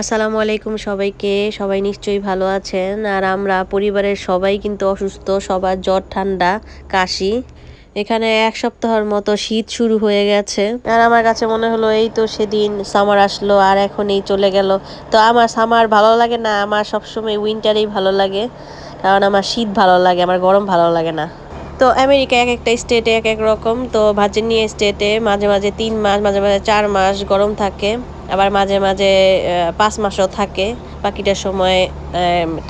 আসসালামু আলাইকুম সবাইকে। সবাই নিশ্চয়ই ভালো আছেন। আর আমরা পরিবারের সবাই কিন্তু অসুস্থ, সবার জ্বর, ঠান্ডা, কাশি। এখানে এক সপ্তাহের মতো শীত শুরু হয়ে গেছে। আর আমার কাছে মনে হলো, এই তো সেদিন সামার আসলো আর এখন এই চলে গেল। তো আমার সামার ভালো লাগে না, আমার সবসময় উইন্টারেই ভালো লাগে। কারণ আমার শীত ভালো লাগে, আমার গরম ভালো লাগে না। তো আমেরিকা এক একটা স্টেটে এক এক রকম, তো ভার্জিনিয়া স্টেটে মাঝে মাঝে তিন মাস, মাঝে মাঝে চার মাস গরম থাকে, আবার মাঝে মাঝে পাঁচ মাসও থাকে বাকিটার সময়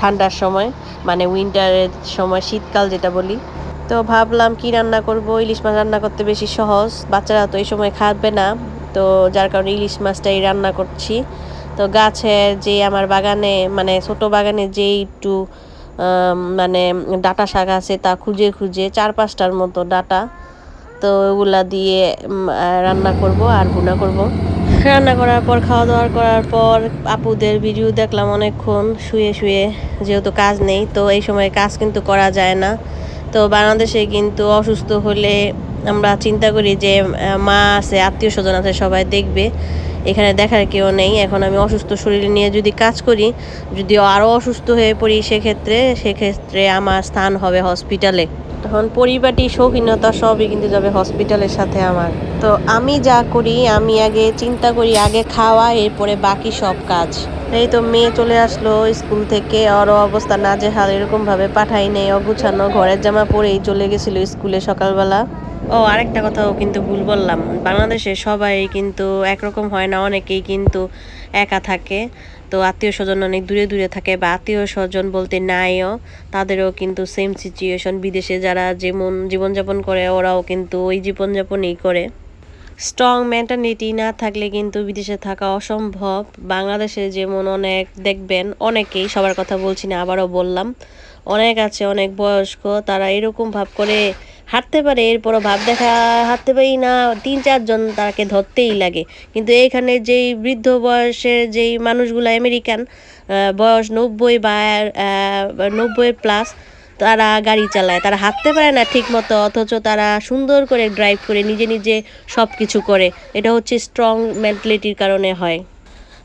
ঠান্ডার সময় মানে উইন্টারের সময় শীতকাল যেটা বলি। তো ভাবলাম কি রান্না করব? ইলিশ মাছ রান্না করতে বেশি সহজ, বাচ্চারা তো এই সময় খাবে না, তো যার কারণে ইলিশ মাছটাই রান্না করছি। তো গাছের যে আমার বাগানে মানে ছোট বাগানে যেই একটু মানে ডাটা শাক আছে তা খুঁজে খুঁজে চার পাঁচটার মতো ডাটা, তো ওগুলা দিয়ে রান্না করব আর ভুনা করব। রান্না করার পর, খাওয়া দাওয়া করার পর আপুদের ভিডিও দেখলাম অনেকক্ষণ, শুয়ে শুয়ে যেহেতু কাজ নেই, তো এই সময় কাজ কিন্তু করা যায় না। তো বাংলাদেশে কিন্তু অসুস্থ হলে আমরা চিন্তা করি যে মা আছে, আত্মীয় স্বজন আছে, সবাই দেখবে। এখানে দেখার কেউ নেই। এখন আমি অসুস্থ শরীর নিয়ে যদি কাজ করি, যদি আরও অসুস্থ হয়ে পড়ি সেক্ষেত্রে সেক্ষেত্রে আমার স্থান হবে হসপিটালে তখন পরিবারটি শৌখিনতা সবই কিন্তু যাবে হসপিটালের সাথে আমার। তো আমি যা করি, আমি আগে চিন্তা করি, আগে খাওয়া, এরপরে বাকি সব কাজ। এই তো মেয়ে চলে আসলো স্কুল থেকে ওর অবস্থা না যে হাল এরকমভাবে পাঠাই নেই, অগুছানো, ঘরের জামা পরেই চলে গেছিল স্কুলে সকালবেলা। ও, আরেকটা কথাও কিন্তু ভুল বললাম। বাংলাদেশে সবাই কিন্তু একরকম হয় না, অনেকেই কিন্তু একা থাকে। তো আত্মীয় স্বজন অনেক দূরে দূরে থাকে বা আত্মীয় স্বজন বলতে নাইও, তাদেরও কিন্তু সেম সিচুয়েশন বিদেশে যারা যেমন জীবনযাপন করে, ওরাও কিন্তু ওই জীবনযাপনই করে। স্ট্রং মেন্টালিটি না থাকলে কিন্তু বিদেশে থাকা অসম্ভব। বাংলাদেশে যেমন অনেক, দেখবেন অনেকেই, সবার কথা বলছি না, আবারও বললাম, অনেক আছে, অনেক বয়স্ক, তারা এরকম ভাব করে হাঁটতে পারে, এরপরও ভাব দেখা, হাঁটতে পারি না, তিন চারজন তাকে ধরতেই লাগে। কিন্তু এইখানে যেই বৃদ্ধ বয়সের যেই মানুষগুলো আমেরিকান বয়স নব্বই বা নব্বই প্লাস তারা গাড়ি চালায়। তারা হাঁটতে পারে না ঠিক মতো অথচ তারা সুন্দর করে ড্রাইভ করে, নিজে নিজে সব কিছু করে। এটা হচ্ছে স্ট্রং মেন্টালিটির কারণে হয়।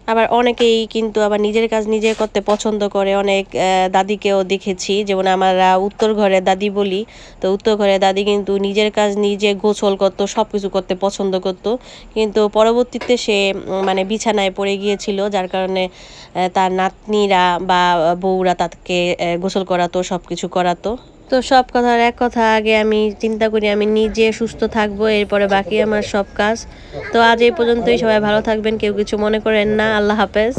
আবার অনেকেই কিন্তু আবার নিজের কাজ নিজে করতে পছন্দ করে। অনেক দাদিকেও দেখেছি, যেমন আমরা উত্তর ঘরে দাদি বলি, তো উত্তর ঘরে দাদি কিন্তু নিজের কাজ নিজে গোছল করতো সব কিছু করতে পছন্দ করতো। কিন্তু পরবর্তীতে সে মানে বিছানায় পড়ে গিয়েছিল, যার কারণে তার নাতনিরা বা বউরা তাকে গোসল করাতো সব কিছু করাতো। তো সব কথার এক কথা, আগে আমি চিন্তা করি আমি নিজে সুস্থ থাকব, এরপরে বাকি আমার সব কাজ। তো আজ এই পর্যন্তই, সবাই ভালো থাকবেন, কেউ কিছু মনে করেন না, আল্লাহ হাফেজ।